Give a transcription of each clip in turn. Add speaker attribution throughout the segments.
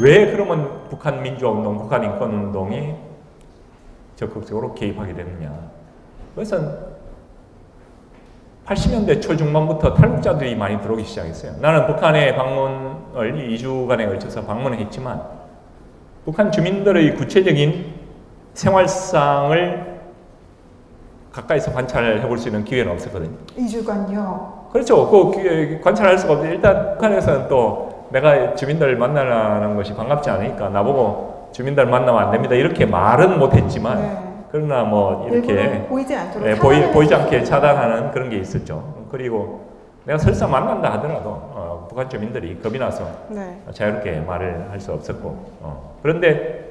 Speaker 1: 왜 그러면 북한 민주화운동, 북한 인권운동이 적극적으로 개입하게 됐느냐. 그것은 80년대 초중반부터 탈북자들이 많이 들어오기 시작했어요. 나는 북한에 방문을 2주간에 걸쳐서 방문을 했지만 북한 주민들의 구체적인 생활상을 가까이서 관찰해 볼 수 있는 기회는 없었거든요.
Speaker 2: 2주간요.
Speaker 1: 그렇죠. 그 기- 관찰할 수가 없죠. 일단 북한에서는 또 내가 주민들 만나는 것이 반갑지 않으니까 나보고 주민들 만나면 안 됩니다. 이렇게 말은 못했지만
Speaker 2: 네.
Speaker 1: 그러나 뭐 이렇게
Speaker 2: 보이지 않도록
Speaker 1: 예, 보이, 보이지. 않게 차단하는 그런 게 있었죠. 그리고 내가 설사 만난다 하더라도 어, 북한 주민들이 겁이 나서
Speaker 2: 네.
Speaker 1: 자유롭게 말을 할 수 없었고 어. 그런데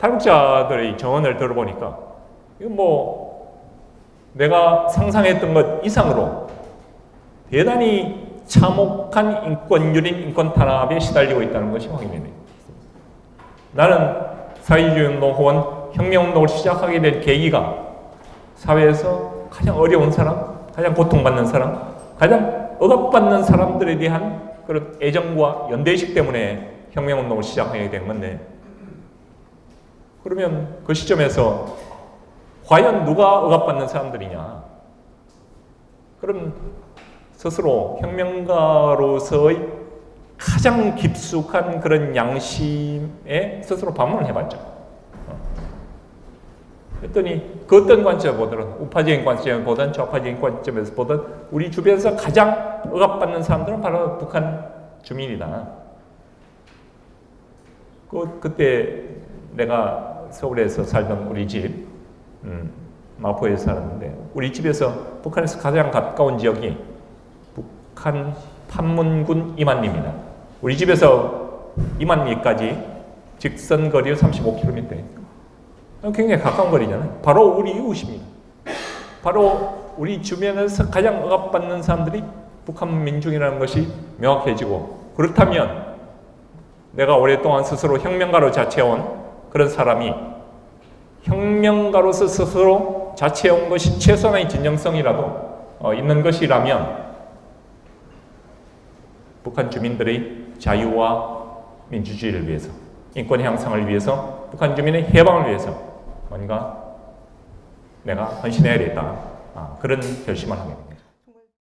Speaker 1: 탈북자들의 정언을 들어보니까 이거 뭐 내가 상상했던 것 이상으로 대단히 참혹한 인권유린 인권 탄압에 시달리고 있다는 것이 확인이. 나는 사회주의 운동 혹은 혁명운동을 시작하게 된 계기가 사회에서 가장 어려운 사람, 가장 고통받는 사람, 가장 억압받는 사람들에 대한 그런 애정과 연대의식 때문에 혁명운동을 시작하게 된 건데 그러면 그 시점에서 과연 누가 억압받는 사람들이냐? 그럼 스스로 혁명가로서의 가장 깊숙한 그런 양심에 스스로 반문을 해봤죠. 어. 그랬더니 그 어떤 관점에서 보든 우파적인 관점에서 보든 좌파적인 관점에서 보든 우리 주변에서 가장 억압받는 사람들은 바로 북한 주민이다. 그 그때 내가 서울에서 살던 우리 집 음, 마포에서 살았는데 우리 집에서 북한에서 가장 가까운 지역이 북 한 판문군 이만리입니다. 우리 집에서 이만리까지 직선 거리 35km. 굉장히 가까운 거리잖아요. 바로 우리 이웃입니다. 바로 우리 주변에서 가장 억압받는 사람들이 북한 민중이라는 것이 명확해지고 그렇다면 내가 오랫동안 스스로 혁명가로 자처해온 그런 사람이 혁명가로서 스스로 자처해온 것이 최소한의 진정성이라도 어, 있는 것이라면 북한 주민들의 자유와 민주주의를 위해서 인권 향상을 위해서 북한 주민의 해방을 위해서 뭔가 내가 헌신해야 되겠다 아, 그런 결심을 됩니다.